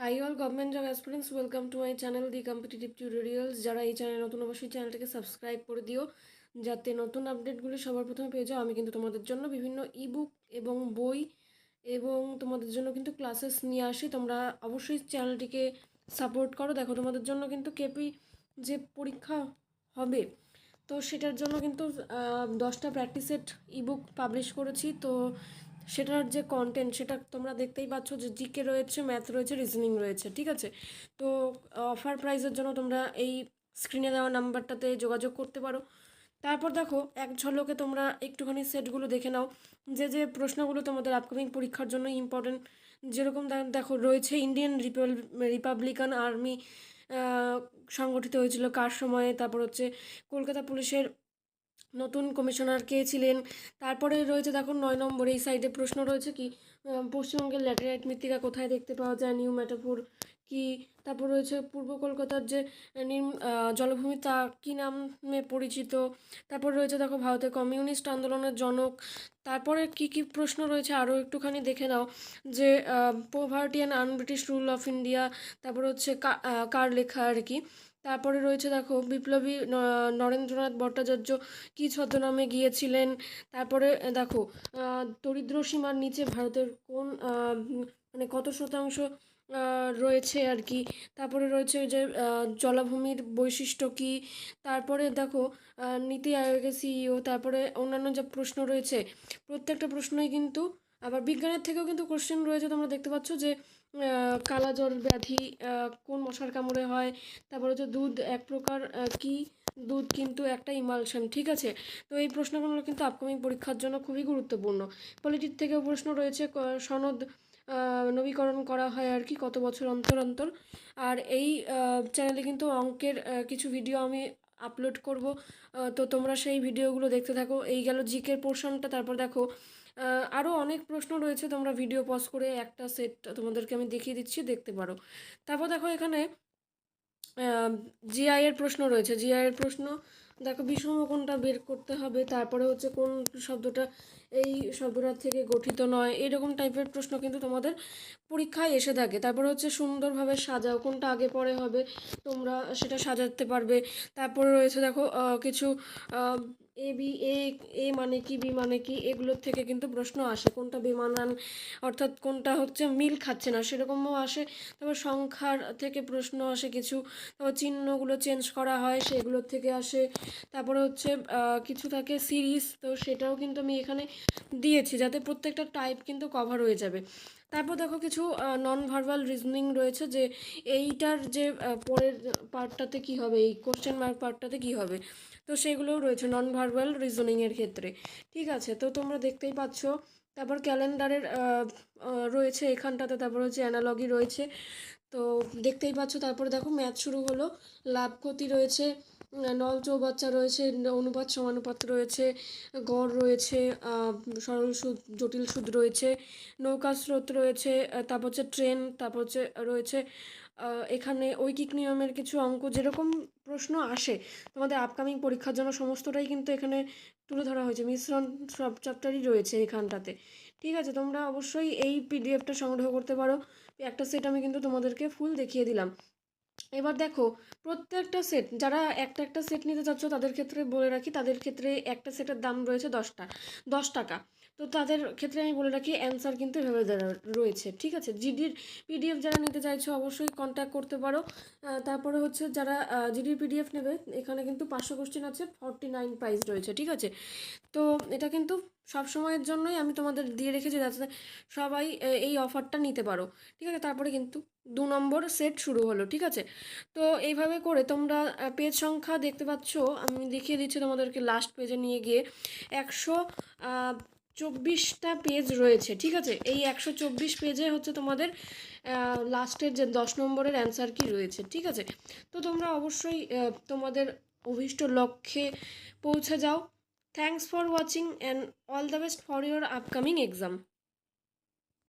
Hi all government job aspirants welcome to my channel the competitive tutorials যারা এই channel নতুন, অবশ্যই চ্যানেলটাকে সাবস্ক্রাইব করে দিও, যাতে নতুন আপডেটগুলি সবার প্রথমে পেয়ে যাও। আমি কিন্তু তোমাদের জন্য বিভিন্ন ইবুক এবং বই এবং তোমাদের জন্য কিন্তু ক্লাসেস নিয়ে আসি। তোমরা অবশ্যই চ্যানেলটিকে সাপোর্ট করো। দেখো, তোমাদের জন্য কিন্তু কেপি যে পরীক্ষা হবে, তো সেটার জন্য কিন্তু দশটা প্র্যাকটিস সেট ইবুক পাবলিশ করেছি। তো সেটার যে কন্টেন্ট সেটা তোমরা দেখতেই পাচ্ছ যে জিকে রয়েছে ম্যাথ রয়েছে রিজনিং রয়েছে, ঠিক আছে? তো অফার প্রাইজের জন্য তোমরা এই স্ক্রিনে দেওয়া নাম্বারটাতে যোগাযোগ করতে পারো। তারপর দেখো, এক ঝলকে তোমরা একটুখানি সেটগুলো দেখে নাও। যে যে প্রশ্নগুলো তোমাদের আপকামিং পরীক্ষার জন্য ইম্পর্টেন্ট যেরকম দেখো, রয়েছে ইন্ডিয়ান রিপাবলিকান আর্মি সংগঠিত হয়েছিল কার সময়ে, তারপর হচ্ছে কলকাতা পুলিশের নতুন কমিশনার কে ছিলেন? তারপরে রয়েছে দেখো নয় নম্বর, এই সাইডে প্রশ্ন রয়েছে কি পশ্চিমবঙ্গের ল্যাটেরাইট মৃত্তিকা কোথায় দেখতে পাওয়া যায়? নিউ ম্যাটাপুর কি? তারপর রয়েছে পূর্ব কলকাতার যে নিম জলভূমি তা কী নামে পরিচিত? তারপর রয়েছে দেখো ভারতের কমিউনিস্ট আন্দোলনের জনক। তারপরে কি কি প্রশ্ন রয়েছে আরও একটুখানি দেখে নাও। যে poverty and un British rule of India তারপর হচ্ছে কার লেখা আর কি? তারপরে রয়েছে দেখো বিপ্লবী নরেন্দ্রনাথ ভট্টাচার্য কী ছদ্মনামে গিয়েছিলেন? তারপরে দেখো দরিদ্র সীমার নিচে ভারতের কোন মানে কত শতাংশ রয়েছে আর কি? তারপরে রয়েছে যে জলাভূমির বৈশিষ্ট্য কী? তারপরে দেখো নীতি আয়োগের সিইও তারপরে অন্যান্য যে প্রশ্ন রয়েছে, প্রত্যেকটা প্রশ্নই কিন্তু, আবার বিজ্ঞানের থেকেও কিন্তু কোশ্চেন রয়েছে, তোমরা দেখতে পাচ্ছ যে কালাজ্বর ব্যাধি কোন মশার কামড়ে হয়, তারপর হচ্ছে দুধ, এক প্রকার কি দুধ কিন্তু একটা ইমালশন, ঠিক আছে? তো এই প্রশ্নগুলো কিন্তু আপকামিং পরীক্ষার জন্য খুবই গুরুত্বপূর্ণ। পলিটির থেকেও প্রশ্ন রয়েছে সনদ নবীকরণ করা হয় আর কি, কত বছর অন্তর অন্তর? আর এই চ্যানেলে কিন্তু অঙ্কের কিছু ভিডিও আমি আপলোড করব। তো তোমরা সেই ভিডিওগুলো দেখতে থাকো। এই গেল জিকের পোর্শনটা তারপর দেখো আরও অনেক প্রশ্ন রয়েছে, তোমরা ভিডিও পজ করে একটা সেট তোমাদেরকে আমি দেখিয়ে দিচ্ছি, দেখতে পারো। তারপর দেখো এখানে জিআই এর প্রশ্ন রয়েছে। জিআই এর প্রশ্ন, দেখো বিষম কোনটা বের করতে হবে, তারপরে হচ্ছে কোন শব্দটা এই শব্দটার থেকে গঠিত নয়, এরকম টাইপের প্রশ্ন কিন্তু তোমাদের পরীক্ষায় এসে থাকে। তারপরে হচ্ছে সুন্দরভাবে সাজাও, কোনটা আগে পরে হবে, তোমরা সেটা সাজাতে পারবে। তারপরে রয়েছে দেখো কিছু এ, বি, এ এ মানে কি, বি মানে কি, এগুলোর থেকে কিন্তু প্রশ্ন আসে। কোনটা বেমানান, অর্থাৎ কোনটা হচ্ছে মিল খাচ্ছে না, সেরকমও আসে। তারপর সংখ্যার থেকে প্রশ্ন আসে কিছু, তারপর চিহ্নগুলো চেঞ্জ করা হয়, সেগুলোর থেকে আসে। তারপরে হচ্ছে কিছু থাকে সিরিজ, তো সেটাও কিন্তু আমি এখানে দিয়েছি, যাতে প্রত্যেকটা টাইপ কিন্তু কভার হয়ে যাবে। তারপর দেখো কিছু নন ভার্বাল রিজনিং রয়েছে যে এইটার যে পরের পার্টটাতে কি হবে, এই কোশ্চেন মার্ক পার্টটাতে কি হবে, তো সেগুলোও রয়েছে নন ভার্বাল রিজনিংয়ের ক্ষেত্রে। ঠিক আছে, তো তোমরা দেখতেই পাচ্ছ, তারপর ক্যালেন্ডারের রয়েছে এখানটাতে, তারপর হচ্ছে অ্যানালগি রয়েছে, তো দেখতেই পাচ্ছ, তারপরে দেখো ম্যাথ শুরু হলো, লাভ ক্ষতি রয়েছে নল চৌবাচ্চা রয়েছে, অনুপাত সমানুপাত রয়েছে, গড় রয়েছে সরল সুদ, জটিল সুদ রয়েছে, নৌকা স্রোত রয়েছে তারপর হচ্ছে ট্রেন, তারপর হচ্ছে রয়েছে এখানে ঐকিক নিয়মের কিছু অঙ্ক, যেরকম প্রশ্ন আসে, তোমাদের আপকামিং পরীক্ষার জন্য সমস্তটাই কিন্তু এখানে তুলে ধরা হয়েছে, মিশ্রণ সব চ্যাপ্টারই রয়েছে এখানটাতে। ঠিক আছে, তোমরা অবশ্যই এই পিডিএফটা সংগ্রহ করতে পারো, একটা সেট আমি কিন্তু তোমাদেরকে ফুল দেখিয়ে দিলাম। এবার দেখো, প্রত্যেকটা সেট যারা একটা একটা সেট নিতে চাচ্ছ, তাদের ক্ষেত্রে বলে রাখি, তাদের ক্ষেত্রে একটা সেটের দাম রয়েছে দশটা, দশ টাকা। তো তাদের ক্ষেত্রে আমি বলে রাখি অ্যান্সার কিন্তু এভাবে রয়েছে। ঠিক আছে? জিডির পিডিএফ যারা নিতে চাইছো, অবশ্যই কন্ট্যাক্ট করতে পারো। তারপরে হচ্ছে যারা জিডির পিডিএফ নেবে, এখানে কিন্তু পাঁচশো কোশ্চেন আছে ফর্টি নাইন প্রাইস রয়েছে, ঠিক আছে? তো এটা কিন্তু সব সময়ের জন্যই আমি তোমাদের দিয়ে রেখেছি, যাতে সবাই এই অফারটা নিতে পারো। ঠিক আছে? তারপরে কিন্তু দু নম্বর সেট শুরু হলো, ঠিক আছে? তো এইভাবে করে তোমরা পেজ সংখ্যা দেখতে পাচ্ছ, আমি দেখিয়ে দিচ্ছি তোমাদেরকে লাস্ট পেজে নিয়ে গিয়ে। একশো চব্বিশটা পেজ রয়েছে, ঠিক আছে? এই একশো চব্বিশ পেজে হচ্ছে তোমাদের লাস্টের যে দশ নম্বরের অ্যান্সার কি রয়েছে, ঠিক আছে? তো তোমরা অবশ্যই তোমাদের অভিষ্ট লক্ষ্যে পৌঁছে যাও। Thanks for watching and all the best for your upcoming exam